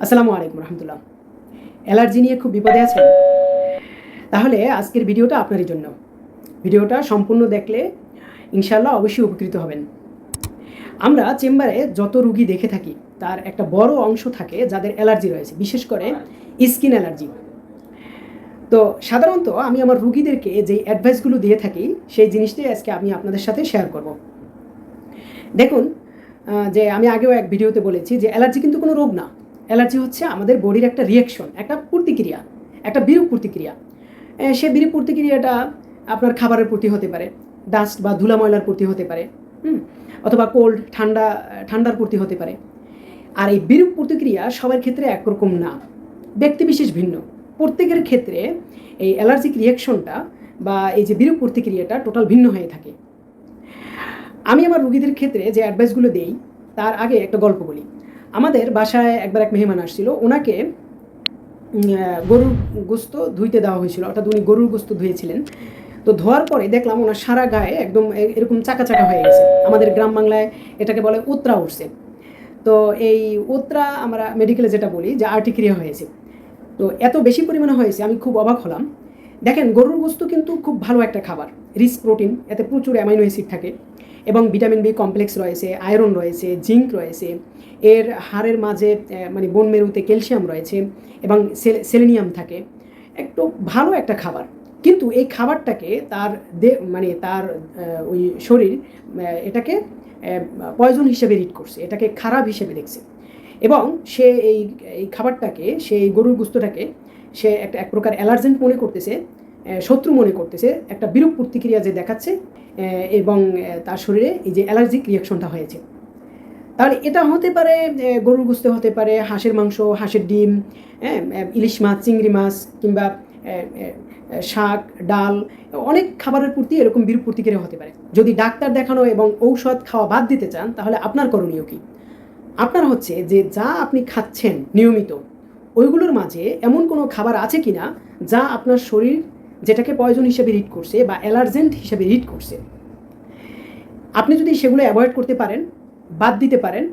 আসসালামু আলাইকুম রহমতুল্লাহ। অ্যালার্জি নিয়ে খুব বিপদে আছেন? তাহলে আজকের ভিডিওটা আপনারই জন্য। ভিডিওটা সম্পূর্ণ দেখলে ইনশাল্লাহ অবশ্যই উপকৃত হবেন। আমরা চেম্বারে যত রুগী দেখে থাকি, তার একটা বড় অংশ থাকে যাদের অ্যালার্জি রয়েছে, বিশেষ করে স্কিন অ্যালার্জি। তো সাধারণত আমি আমার রুগীদেরকে যেই অ্যাডভাইসগুলো দিয়ে থাকি, সেই জিনিসটাই আজকে আমি আপনাদের সাথে শেয়ার করব। দেখুন যে আমি আগেও এক ভিডিওতে বলেছি যে অ্যালার্জি কিন্তু কোনো রোগ না। অ্যালার্জি হচ্ছে আমাদের বডির একটা রিয়াকশন একটা প্রতিক্রিয়া, একটা বিরূপ প্রতিক্রিয়া। সে বিরূপ প্রতিক্রিয়াটা আপনার খাবারের প্রতি হতে পারে ডাস্ট বা ধুলা ময়লার প্রতি হতে পারে অথবা কোল্ড ঠান্ডা, ঠান্ডার প্রতি হতে পারে। আর এই বিরূপ প্রতিক্রিয়া সবার ক্ষেত্রে একরকম না ব্যক্তিবিশেষ ভিন্ন। প্রত্যেকের ক্ষেত্রে এই অ্যালার্জিক রিয়াকশনটা বা এই যে বিরূপ প্রতিক্রিয়াটা টোটাল ভিন্ন হয়ে থাকে। আমি আমার রুগীদের ক্ষেত্রে যে অ্যাডভাইসগুলো দেই, তার আগে একটা গল্প বলি। আমাদের বাসায় একবার এক মেহমান আসছিল, ওনাকে গরুর গোস্ত ধুইতে দেওয়া হয়েছিল, অর্থাৎ উনি গরুর গোস্ত ধুয়েছিলেন। তো ধোয়ার পরে দেখলাম ওনার সারা গায়ে একদম এরকম চাকা চাকা হয়ে গেছে। আমাদের গ্রাম বাংলায় এটাকে বলে উত্রা উঠছে। তো এই উত্রা আমরা মেডিকেলে যেটা বলি, যে আর্টিক্রিয়া হয়েছে। তো এত বেশি পরিমাণে হয়েছে, আমি খুব অবাক হলাম। দেখেন, গরুর গোস্ত কিন্তু খুব ভালো একটা খাবার। রিচ প্রোটিন এতে প্রচুর অ্যামাইনো অ্যাসিড থাকে এবং ভিটামিন বি কমপ্লেক্স রয়েছে আয়রন রয়েছে জিঙ্ক রয়েছে, এর হাড়ের মাঝে মানে বোন মেরুতে ক্যালসিয়াম রয়েছে এবং সেল- সেলেনিয়াম থাকে। একটু ভালো একটা খাবার। কিন্তু এই খাবারটাকে তার দে মানে তার ওই শরীর এটাকে পয়জন হিসেবে রিড করছে, এটাকে খারাপ হিসেবে দেখছে। এবং সে এই এই খাবারটাকে সেই গরুর গুস্তটাকে সে একটা এক প্রকার অ্যালার্জেন্ট মনে করতেছে শত্রু মনে করতেছে, একটা বিরূপ প্রতিক্রিয়া যে দেখাচ্ছে এবং তার শরীরে এই যে অ্যালার্জিক রিয়াকশনটা হয়েছে। তাহলে এটা হতে পারে গরুর গুস্তে হতে পারে, হাঁসের মাংস, হাঁসের ডিম হ্যাঁ ইলিশ মাছ, চিংড়ি মাছ, কিংবা শাক, ডাল, অনেক খাবারের প্রতি এরকম বিরূপ প্রতিক্রিয়া হতে পারে। যদি ডাক্তার দেখানো এবং ঔষধ খাওয়া বাদ দিতে চান, তাহলে আপনার করণীয় কী? আপনার হচ্ছে যে যা আপনি খাচ্ছেন নিয়মিত ওইগুলোর মাঝে এমন কোনো খাবার আছে কি না যা আপনার শরীর যেটাকে পয়জন হিসেবে রিড করছে বা অ্যালার্জেন্ট হিসেবে রিড করছে? আপনি যদি সেগুলো অ্যাভয়েড করতে পারেন, বাদ দিতে পারেন,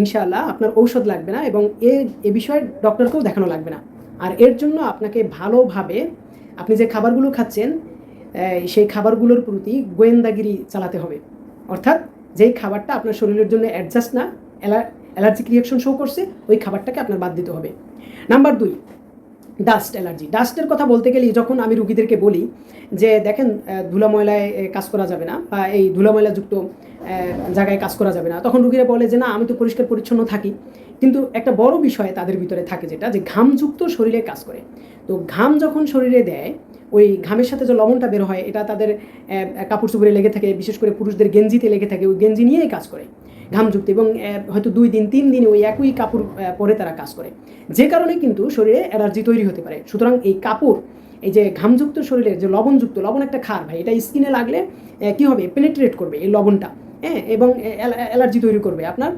ইনশাআল্লাহ আপনার ঔষধ লাগবে না এবং এ এ বিষয়ে ডক্টরকেও দেখানো লাগবে না। আর এর জন্য আপনাকে ভালোভাবে আপনি যে খাবারগুলো খাচ্ছেন সেই খাবারগুলোর প্রতি গোয়েন্দাগিরি চালাতে হবে। অর্থাৎ যেই খাবারটা আপনার শরীরের জন্য অ্যাডজাস্ট না অ্যালার্জিক রিয়াকশন শো করছে, ওই খাবারটাকে আপনার বাদ দিতে হবে। নাম্বার দুই ডাস্ট অ্যালার্জি ডাস্টের কথা বলতে গেলে যখন আমি রুগীদেরকে বলি যে, দেখেন ধুলা ময়লায় কাজ করা যাবে না বা এই ধুলা ময়লাযুক্ত জায়গায় কাজ করা যাবে না। তখন রুগীরা বলে যে, না, আমি তো পরিষ্কার পরিচ্ছন্ন থাকি। কিন্তু একটা বড় বিষয় তাদের ভিতরে থাকে যেটা, যে ঘামযুক্ত শরীরে কাজ করে। তো ঘাম যখন শরীরে দেয়, ওই ঘামের সাথে যে লবণটা বের হয়, এটা তাদের কাপড় চোপড়ে লেগে থাকে, বিশেষ করে পুরুষদের গেঞ্জিতে লেগে থাকে, ওই গেঞ্জি নিয়েই কাজ করে। ঘামযুক্ত এবং হয়তো দুই দিন, তিন দিনে ওই একই কাপড় পরে তারা কাজ করে। যে কারণে কিন্তু শরীরে অ্যালার্জি তৈরি হতে পারে। সুতরাং এই কাপড়, এই যে ঘামযুক্ত শরীরের যে লবণযুক্ত, লবণ একটা খার ভাই, এটা স্কিনে লাগলে কি হবে? পেনেট্রেট করবে এই লবণটা হ্যাঁ এবং অ্যালার্জি তৈরি করবে আপনার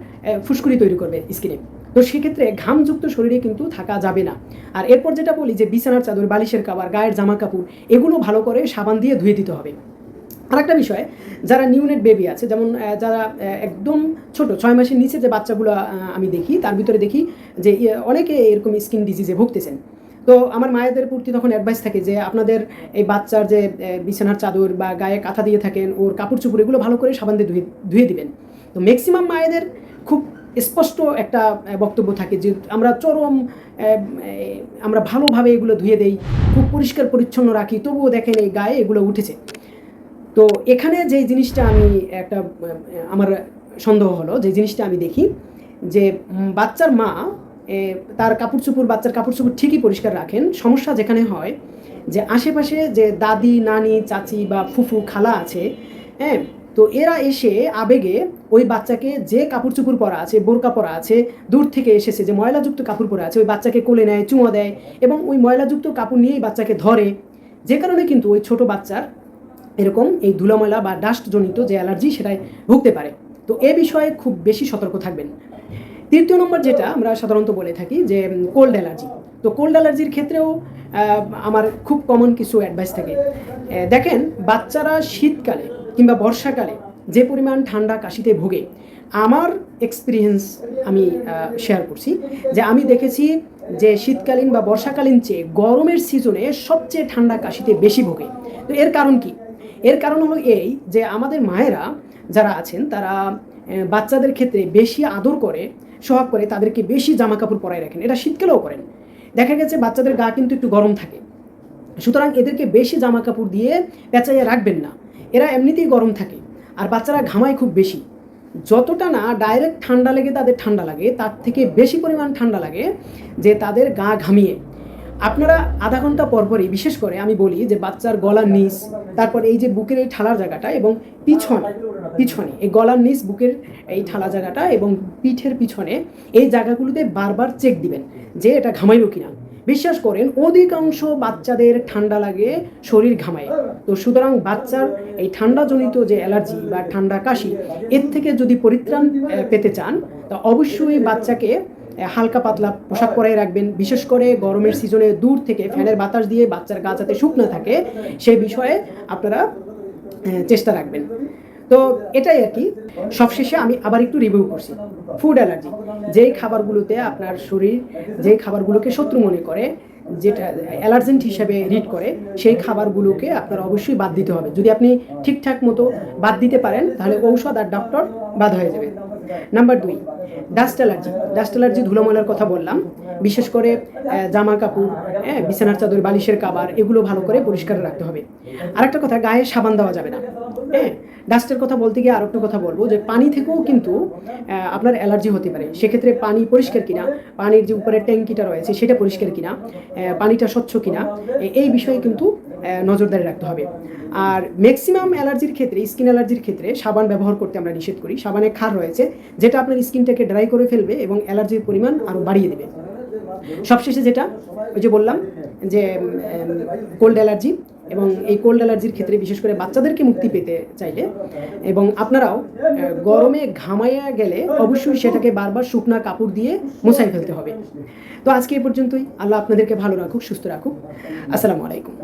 ফুসকুড়ি তৈরি করবে স্কিনে। তো সেক্ষেত্রে ঘামযুক্ত শরীরে কিন্তু থাকা যাবে না। আর এরপর যেটা বলি যে বিছানার চাদর, বালিশের কাবার, গায়ের জামা কাপড়, এগুলো ভালো করে সাবান দিয়ে ধুয়ে দিতে হবে। আরেকটা বিষয় যারা নিউনেট বেবি আছে যেমন যারা একদম ছোট ছয় মাসের নিচে যে বাচ্চাগুলো আমি দেখি তার ভিতরে দেখি যে ইয়ে, অনেকে এরকম স্কিন ডিজিজে ভুগতেছেন। তো আমার মায়েদের প্রতি তখন অ্যাডভাইস থাকে যে আপনাদের এই বাচ্চার যে বিছানার চাদর বা গায়ে কাঁথা দিয়ে থাকেন ওর কাপড় চোপড় এগুলো ভালো করে সাবান দিয়ে ধুয়ে ধুয়ে দিবেন। তো ম্যাক্সিমাম মায়েদের খুব স্পষ্ট একটা বক্তব্য থাকে যে আমরা চরম আমরা ভালোভাবে এগুলো ধুয়ে দেই খুব পরিষ্কার পরিচ্ছন্ন রাখি তবুও দেখেন এই গায়ে এগুলো উঠেছে। তো এখানে যে জিনিসটা আমি একটা, আমার সন্দেহ হলো, যে জিনিসটা আমি দেখি যে বাচ্চার মা তার কাপড় চোপড় বাচ্চার কাপড় চোপড় ঠিকই পরিষ্কার রাখেন। সমস্যা যেখানে হয় যে, আশেপাশে যে দাদি, নানি, চাচি বা ফুফু, খালা আছে হ্যাঁ তো এরা এসে আবেগে ওই বাচ্চাকে যে কাপড় চোপড় পরা আছে, বোরকা পরা আছে, দূর থেকে এসেছে, যে ময়লাযুক্ত কাপড় পরা আছে, ওই বাচ্চাকে কোলে নেয়, চুমো দেয় এবং ওই ময়লাযুক্ত কাপড় নিয়েই বাচ্চাকে ধরে। যে কারণে কিন্তু ওই ছোট বাচ্চার এরকম এই ধুলাময়লা বা ডাস্টজনিত যে অ্যালার্জি সেটাই ভুগতে পারে। তো এ বিষয়ে খুব বেশি সতর্ক থাকবেন। তৃতীয় নম্বর যেটা আমরা সাধারণত বলে থাকি যে কোল্ড অ্যালার্জি তো কোল্ড অ্যালার্জির ক্ষেত্রেও আমার খুব কমন কিছু অ্যাডভাইস থাকে। দেখেন, বাচ্চারা শীতকালে কিংবা বর্ষাকালে যে পরিমাণ ঠান্ডা কাশিতে ভোগে, আমার এক্সপিরিয়েন্স আমি শেয়ার করছি যে আমি দেখেছি যে শীতকালীন বা বর্ষাকালীন চেয়ে গরমের সিজনে সবচেয়ে ঠান্ডা কাশিতে বেশি ভোগে। তো এর কারণ কি? এর কারণ হলো এই যে আমাদের মায়েরা যারা আছেন, তারা বাচ্চাদের ক্ষেত্রে বেশি আদর করে, সোহাগ করে, তাদেরকে বেশি জামা কাপড় পরায় রাখেন। এটা শীতকালেও করেন। দেখা গেছে বাচ্চাদের গা কিন্তু একটু গরম থাকে। সুতরাং এদেরকে বেশি জামা কাপড় দিয়ে পেঁচাইয়ে রাখবেন না। এরা এমনিতেই গরম থাকে। আর বাচ্চারা ঘামায় খুব বেশি। যতটা না ডাইরেক্ট ঠান্ডা লেগে তাদের ঠান্ডা লাগে, তার থেকে বেশি পরিমাণ ঠান্ডা লাগে যে তাদের গা ঘামিয়ে। আপনারা আধা ঘণ্টা পরপরই, বিশেষ করে আমি বলি যে বাচ্চার গলার নিচ, তারপর এই যে বুকের এই ঠালার জায়গাটা এবং পিছনে পিছনে, এই গলার নিচ, বুকের এই ঠালা জায়গাটা এবং পিঠের পিছনে এই জায়গাগুলোতে বারবার চেক দিবেন যে এটা ঘামাইলো কিনা। বিশ্বাস করেন, অধিকাংশ বাচ্চাদের ঠান্ডা লাগে শরীর ঘামায়। তো সুতরাং বাচ্চার এই ঠান্ডাজনিত যে অ্যালার্জি বা ঠান্ডা কাশি, এর থেকে যদি পরিত্রাণ পেতে চান, তা অবশ্যই বাচ্চাকে হালকা পাতলা পোশাক পরাই রাখবেন। বিশেষ করে গরমের সিজনে দূর থেকে ফ্যানের বাতাস দিয়ে বাচ্চার গা যাতে শুকনো থাকে সেই বিষয়ে আপনারা চেষ্টা রাখবেন। তো এটাই আর কি। সবশেষে আমি আবার একটু রিভিউ করছি। ফুড অ্যালার্জি যেই খাবারগুলোতে আপনার শরীর যেই খাবারগুলোকে শত্রু মনে করে যেটা অ্যালার্জেন্ট হিসেবে রিড করে সেই খাবারগুলোকে আপনার অবশ্যই বাদ দিতে হবে। যদি আপনি ঠিকঠাক মতো বাদ দিতে পারেন তাহলে ঔষধ আর ডক্টর বাদ হয়ে যাবে। নাম্বার দুই ডাস্ট অ্যালার্জি ডাস্ট অ্যালার্জি ধুলোময়লার কথা বললাম। বিশেষ করে জামা কাপড় হ্যাঁ বিছানার চাদর, বালিশের কাবার, এগুলো ভালো করে পরিষ্কার রাখতে হবে। আরেকটা কথা, গায়ে সাবান দেওয়া যাবে না। হ্যাঁ ডাস্টের কথা বলতে গিয়ে আরেকটা কথা বলব যে, পানি থেকেও কিন্তু আপনার অ্যালার্জি হতে পারে। সেক্ষেত্রে পানি পরিষ্কার কিনা, পানির যে উপরে ট্যাঙ্কিটা রয়েছে, সেটা পরিষ্কার কিনা পানিটা স্বচ্ছ কিনা এই বিষয়ে কিন্তু নজরদারি রাখতে হবে। আর ম্যাক্সিমাম অ্যালার্জির ক্ষেত্রে স্কিন অ্যালার্জির ক্ষেত্রে সাবান ব্যবহার করতে আমরা নিষেধ করি। সাবানে ক্ষার রয়েছে, যেটা আপনার স্কিনটাকে ড্রাই করে ফেলবে এবং অ্যালার্জির পরিমাণ আরও বাড়িয়ে দেবে। সবশেষে যেটা, ওই যে বললাম যে কোল্ড অ্যালার্জি এবং এই কোল্ড অ্যালার্জির ক্ষেত্রে বিশেষ করে বাচ্চাদেরকে মুক্তি পেতে চাইলে এবং আপনারাও গরমে ঘামাইয়া গেলে অবশ্যই সেটাকে বারবার শুকনা কাপড় দিয়ে মোছাই ফেলতে হবে। তো আজকে এ পর্যন্তই। আল্লাহ আপনাদেরকে ভালো রাখুক, সুস্থ রাখুক। আসসালামু আলাইকুম।